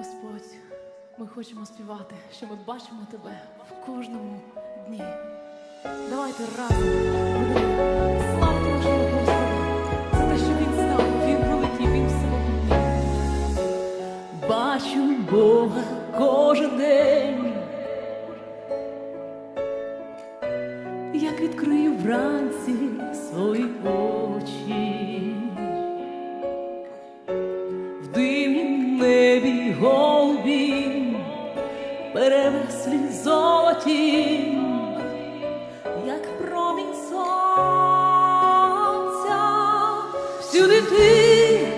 Господь, ми хочемо співати, що ми бачимо тебе в кожному дні. Давайте разом будемо славу нашому те, що він став, він великий. Бачу Бога кожен день, як відкрию вранці свої очі. слів золоті, як промінь сонця, всюди ти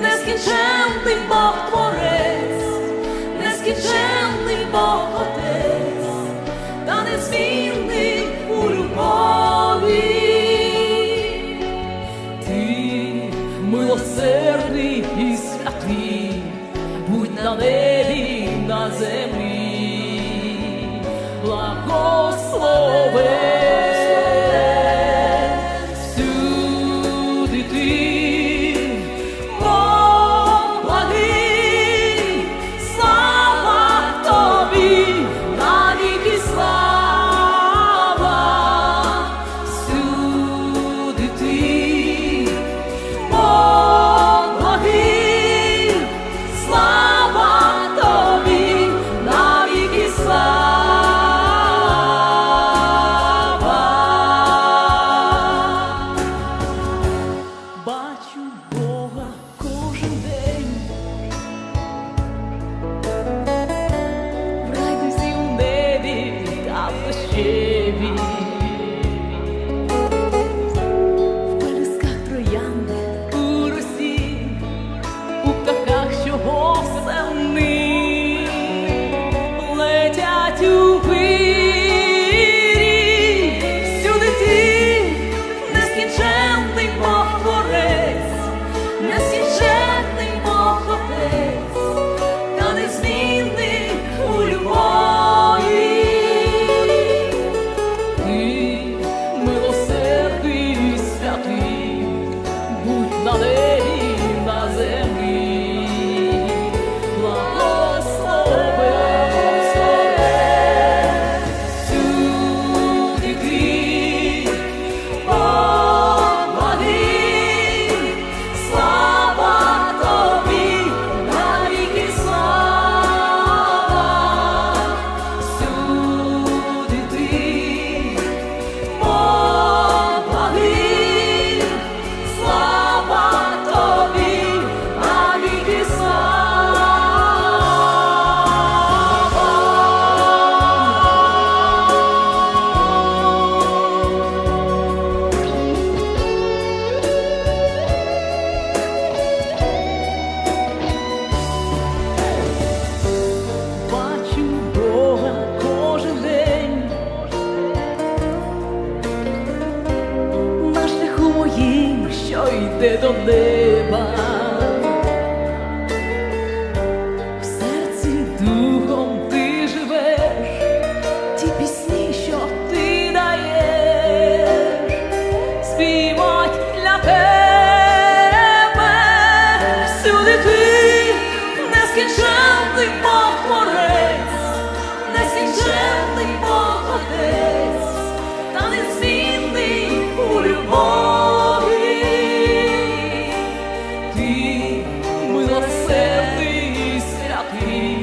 нескінченний. благослови. y de dónde vas. here.